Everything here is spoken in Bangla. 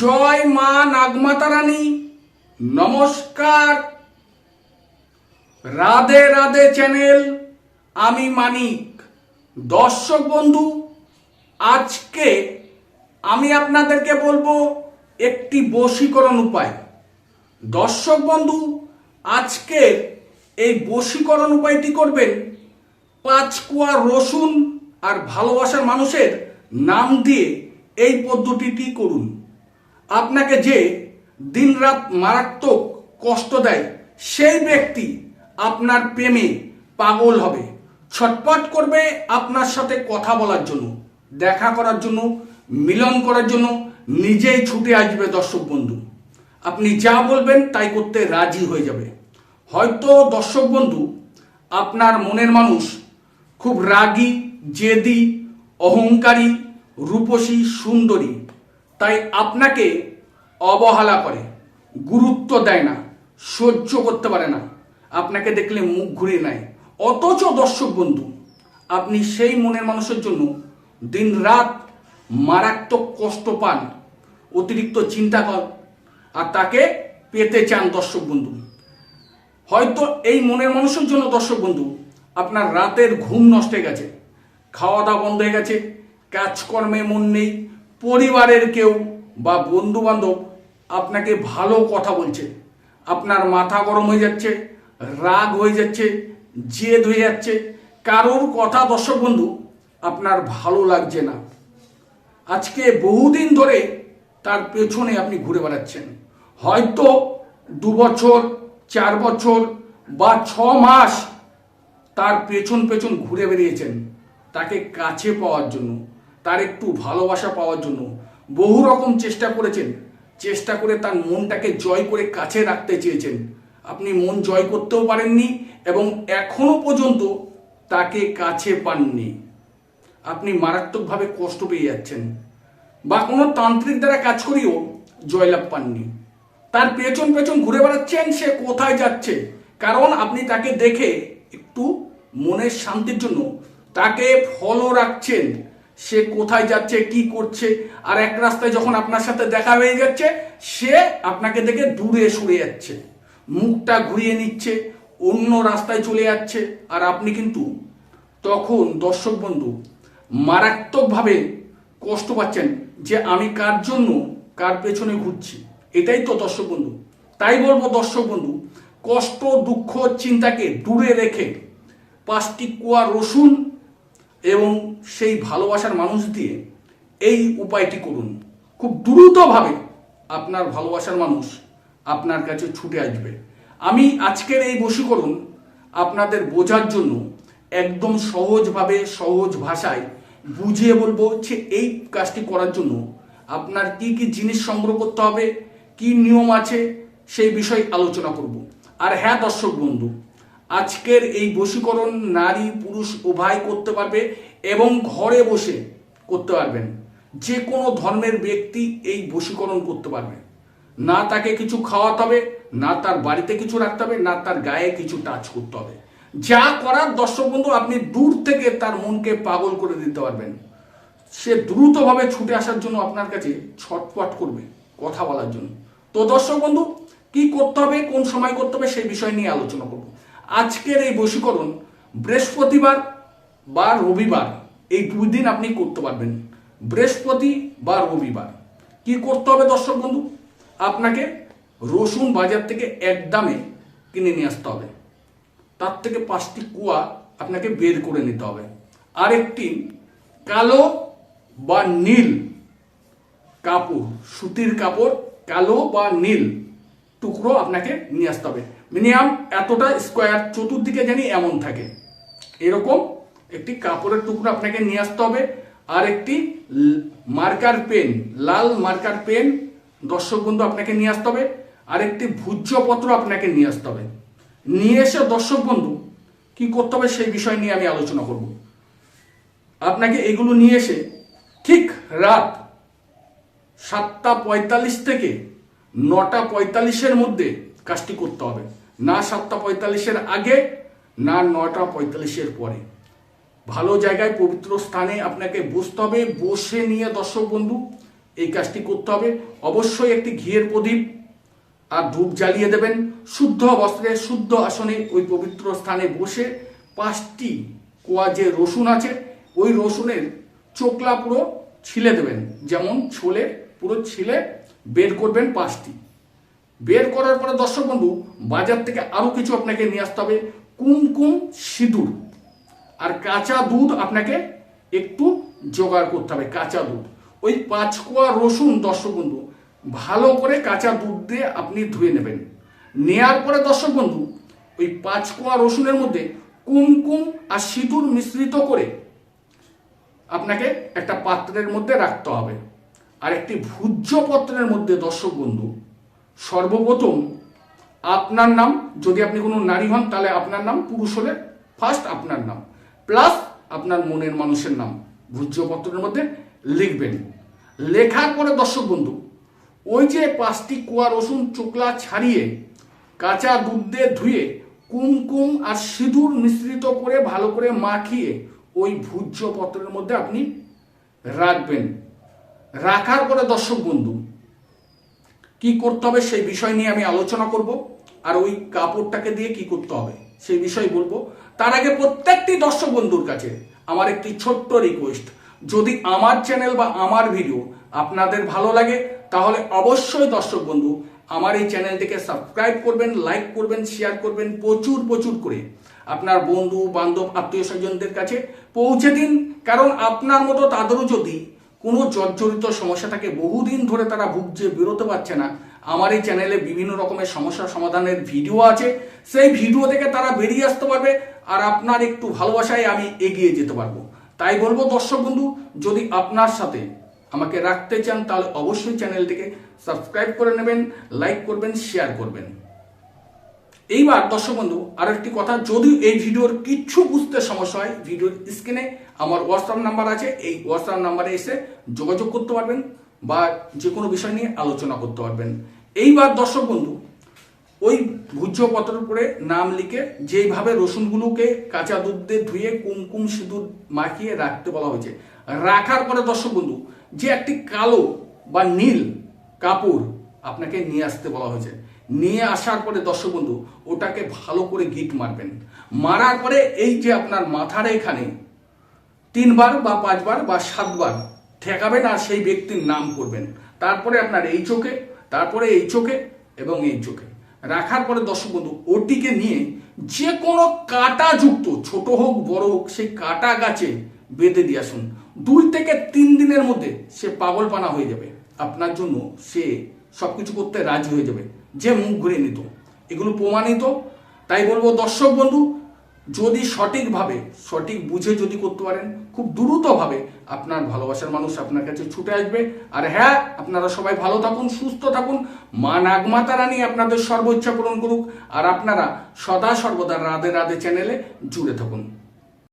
জয় মা নাগমাতা রানী নমস্কার। রাধে রাধে চ্যানেল, আমি মানিক। দর্শক বন্ধু, আজকে আমি আপনাদেরকে বলব একটি বশীকরণ উপায়। দর্শক বন্ধু, আজকে এই বশীকরণ উপায়টি করবেন পাঁচ কুয়া রসুন আর ভালোবাসার মানুষের নাম দিয়ে এই পদ্ধতিটি করুন। আপনাকে যে দিনরাত মারাত্মক কষ্ট দেয়, সেই ব্যক্তি আপনার প্রেমে পাগল হবে। ছটপট করবে আপনার সাথে কথা বলার জন্য, দেখা করার জন্য, মিলন করার জন্য, নিজেই ছুটে আসবে দর্শক বন্ধু। আপনি যা বলবেন তাই করতে রাজি হয়ে যাবে। হয়তো দর্শক বন্ধু, আপনার মনের মানুষ খুব রাগী, জেদি, অহংকারী, রূপসী, সুন্দরী তাই আপনাকে অবহেলা করে, গুরুত্ব দেয় না, সহ্য করতে পারে না। আপনাকে দেখলে মুখ ঘুরিয়ে নেয়। অথচ দর্শক বন্ধু, আপনি সেই মনের মানুষের জন্য দিন রাত মারাত্মক কষ্ট পান, অতিরিক্ত চিন্তা কর, আর তাকে পেতে চান দর্শক বন্ধু। হয়তো এই মনের মানুষের জন্য দর্শক বন্ধু, আপনার রাতের ঘুম নষ্ট হয়ে গেছে খাওয়া দাওয়া বন্ধ হয়ে গেছে, কাজকর্মে মন নেই পরিবারের কেউ বা বন্ধু বান্ধব আপনাকে ভালো কথা বলছে। আপনার মাথা গরম হয়ে যাচ্ছে, রাগ হয়ে যাচ্ছে, জেদ হয়ে যাচ্ছে। কারোর কথা দর্শক বন্ধু, আপনার ভালো লাগছে না। আজকে বহুদিন ধরে তার পেছনে আপনি ঘুরে বেড়াচ্ছেন। হয়তো দু বছর, চার বছর বা ছ মাস তার পেছন পেছন ঘুরে বেরিয়েছেন তাকে কাছে পাওয়ার জন্য। তার একটু ভালোবাসা পাওয়ার জন্য বহু রকম চেষ্টা করেছেন। চেষ্টা করে তার মনটাকে জয় করে কাছে রাখতে চেয়েছেন। আপনি মন জয় করতেও পারেননি এবং এখনও পর্যন্ত তাকে কাছে পাননি। আপনি মারাত্মকভাবে কষ্ট পেয়ে যাচ্ছেন বা কোনো তান্ত্রিক দ্বারা কাজ করিও জয়লাভ পাননি। তার পেছন পেছন ঘুরে বেড়াচ্ছেন, সে কোথায় যাচ্ছে? কারণ আপনি তাকে দেখে একটু মনের শান্তির জন্য তাকে ফলো রাখছেন। সে কোথায় যাচ্ছে, কি করছে, আর এক রাস্তায় যখন আপনার সাথে দেখা হয়ে যাচ্ছে, সে আপনাকে দেখে দূরে সরে যাচ্ছে। মুখটা ঘুরিয়ে নিচ্ছে, অন্য রাস্তায় চলে যাচ্ছে। আর আপনি কিন্তু তখন, দর্শক বন্ধু, মারাত্মকভাবে কষ্ট পাচ্ছেন যে আমি কার জন্য কার পেছনে ঘুরছি। এটাই তো দর্শক বন্ধু। তাই বলব দর্শক বন্ধু, কষ্ট, দুঃখ, চিন্তাকে দূরে রেখে পাঁচটি কুয়া রসুন এবং সেই ভালোবাসার মানুষ দিয়ে এই উপায়টি করুন। খুব দ্রুতভাবে আপনার ভালোবাসার মানুষ আপনার কাছে ছুটে আসবে। আমি আজকের এই বশীকরণ আপনাদের বোঝার জন্য একদম সহজভাবে সহজ ভাষায় বুঝিয়ে বলব যে এই কাজটি করার জন্য আপনার কি কি জিনিস সংগ্রহ করতে হবে, কি নিয়ম আছে, সেই বিষয়ে আলোচনা করব। আর হ্যাঁ দর্শক বন্ধু আজকের এই বশীকরণ নারী পুরুষ উভয় করতে পারবে এবং ঘরে বসে করতে পারবেন। যে কোনো ধর্মের ব্যক্তি এই বশীকরণ করতে পারবে। না তাকে কিছু খাওয়াতে হবে, না তার বাড়িতে কিছু রাখতে হবে, না তার গায়ে কিছু টাচ করতে হবে। যা করার দর্শক বন্ধু, আপনি দূর থেকে তার মনকে পাগল করে দিতে পারবেন। সে দ্রুতভাবে ছুটে আসার জন্য আপনার কাছে ছটপট করবে কথা বলার জন্য। তো দর্শক বন্ধু, কি করতে হবে, কোন সময় করতে হবে, সেই বিষয় নিয়ে আলোচনা করব। আজকের এই বশীকরণ বৃহস্পতিবার বা রবিবার, এই দুই দিন আপনি করতে পারবেন। বৃহস্পতি বা রবিবার। কি করতে হবে দর্শক বন্ধু? আপনাকে রসুন বাজার থেকে এক দামে কিনে নিয়ে আসতে হবে। তার থেকে পাঁচটি কুয়া আপনাকে বের করে নিতে হবে। আরেকটি কালো বা নীল কাপড়, সুতির কাপড় কালো বা নীল টুকরো আপনাকে নিয়ে আসতে হবে। মিনিমাম এতটা স্কোয়ার চতুর্দিকে জানি এমন থাকে। এরকম একটি কাপড়ের টুকরো আপনাকে নিয়ে আসতে হবে। আর একটি মার্কার পেন, লাল মার্কার পেন দর্শক বন্ধু আপনাকে নিয়ে আসতে হবে। আর একটি ভূজ্যপত্র আপনাকে নিয়ে আসতে হবে। নিয়ে এসে দর্শক বন্ধু, কি করতে হবে সেই বিষয় নিয়ে আমি আলোচনা করব। আপনাকে এগুলো নিয়ে এসে ঠিক রাত সাতটা পঁয়তাল্লিশ থেকে নটা পঁয়তাল্লিশের মধ্যে কাজটি করতে হবে। না সাতটা পঁয়তাল্লিশের আগে, না নটা পঁয়তাল্লিশের পরে। ভালো জায়গায়, পবিত্র স্থানে আপনাকে বসতে হবে, বসে নিয়ে দর্শক বন্ধু, এই কাজটি করতে হবে। অবশ্যই একটি ঘিয়ের প্রদীপ আর ধূপ জ্বালিয়ে দেবেন। শুদ্ধ বস্ত্রে, শুদ্ধ আসনে ওই পবিত্র স্থানে বসে পাঁচটি কোয়া যে রসুন আছে, ওই রসুনের চোকলা পুরো ছিলে দেবেন। যেমন ছোলে পুরো ছিলে বের করবেন পাঁচটি। বের করার পরে দর্শক বন্ধু, বাজার থেকে আরও কিছু আপনাকে নিয়ে আসতে হবে। কুমকুম সিঁদুর আর কাঁচা দুধ আপনাকে একটু জোগাড় করতে হবে, কাঁচা দুধ। ওই পাঁচ কোয়া রসুন দর্শক বন্ধু, ভালো করে কাঁচা দুধ দিয়ে আপনি ধুয়ে নেবেন। নেয়ার পরে দর্শক বন্ধু, ওই পাঁচ কোয়া রসুনের মধ্যে কুমকুম আর সিঁদুর মিশ্রিত করে আপনাকে একটা পাত্রের মধ্যে রাখতে হবে। আর একটি ভূজ্য পত্রের মধ্যে দর্শক বন্ধু সর্বপ্রথম আপনার নাম, যদি আপনি কোনো নারী হন, তাহলে আপনার নাম, পুরুষ হলে ফার্স্ট আপনার নাম প্লাস আপনার মনের মানুষের নাম ভূজ্য পত্রের মধ্যে লিখবেন। লেখার পরে দর্শক বন্ধু, ওই যে পাঁচটি কুয়া রসুন চোকলা ছাড়িয়ে কাঁচা দুধ দিয়ে ধুয়ে কুমকুম আর সিঁদুর মিশ্রিত করে ভালো করে মাখিয়ে ওই ভূজ্য পত্রের মধ্যে আপনি রাখবেন। রাখার পরে দর্শক বন্ধু কি করতে হবে সেই বিষয় নিয়ে আমি আলোচনা করব, আর ওই কাপড়টাকে দিয়ে কি করতে হবে সেই বিষয় বলব। তার আগে প্রত্যেকটি দর্শক বন্ধুর কাছে আমার একটি ছোট্ট রিকোয়েস্ট যদি আমার চ্যানেল বা আমার ভিডিও আপনাদের ভালো লাগে, তাহলে অবশ্যই দর্শক বন্ধু, আমার এই চ্যানেলটিকে সাবস্ক্রাইব করবেন লাইক করবেন শেয়ার করবেন, প্রচুর প্রচুর করে। আপনার বন্ধু, বান্ধব আত্মীয় স্বজনদের কাছে পৌঁছে দিন, কারণ আপনার মতো তাদেরও যদি কোনো জর্জরিত সমস্যা থাকে বহুদিন ধরে তারা ভুগছে, বেরোতে পারছে না। আমার এই চ্যানেলে বিভিন্ন রকমের সমস্যা সমাধানের ভিডিও আছে। সেই ভিডিও থেকে তারা বেরিয়ে আসতে পারবে আর আপনার একটু ভালোবাসায় আমি এগিয়ে যেতে পারব। তাই বলব, দর্শক বন্ধু, যদি আপনার সাথে আমাকে রাখতে চান, তাহলে অবশ্যই চ্যানেলটিকে সাবস্ক্রাইব করে নেবেন লাইক করবেন শেয়ার করবেন। এইবার, দর্শক বন্ধু আর একটি কথা যদি এই ভিডিওর কিচ্ছু বুঝতে সমস্যা হয়, ভিডিওর স্ক্রিনে আমার হোয়াটসঅ্যাপ নাম্বার আছে, এই হোয়াটসঅ্যাপ নাম্বারে এসে যোগাযোগ করতে পারবেন বা যে কোনো বিষয় নিয়ে আলোচনা করতে পারবেন। এইবার, দর্শক বন্ধু, ওই ভূজ্য পত্রের উপরে নাম লিখে যেইভাবে রসুনগুলোকে কাঁচা দুধ দিয়ে ধুয়ে কুমকুম সিঁদুর মাখিয়ে রাখতে বলা হয়েছে, রাখার পরে, দর্শক বন্ধু, যে একটি কালো বা নীল কাপড় আপনাকে নিয়ে আসতে বলা হয়েছে। নিয়ে আসার পরে দর্শক বন্ধু ওটাকে ভালো করে গিট মারবেন। মারার পরে এই যে আপনার মাথার এখানে তিনবার বা পাঁচবার বা সাতবার ঠেকাবেন আর সেই ব্যক্তির নাম করবেন। তারপরে আপনার এই চোখে, তারপরে এই চোখে এবং এই চোখে। রাখার পরে দর্শক বন্ধু ওটিকে নিয়ে যে কোনো কাটা যুক্ত, ছোট হোক, বড় হোক, সেই কাটা গাছে বেঁধে দিয়ে আসুন। দুই থেকে তিন দিনের মধ্যে সে পাগলপানা হয়ে যাবে। আপনার জন্য সে সবকিছু করতে রাজি হয়ে যাবে। যে মুখ ঘুরে নিত। এগুলো প্রমাণিত। তাই বলব, দর্শক বন্ধু, যদি সঠিকভাবে, সঠিক বুঝে যদি করতে পারেন, খুব দ্রুতভাবে আপনার ভালোবাসার মানুষ আপনার কাছে ছুটে আসবে। আর হ্যাঁ আপনারা সবাই ভালো থাকুন, সুস্থ থাকুন। মা নাগমাতা রানী আপনাদের সর্বোচ্চ পূরণ করুক। আর আপনারা সদা সর্বদা রাধে রাধে চ্যানেলে জুড়ে থাকুন।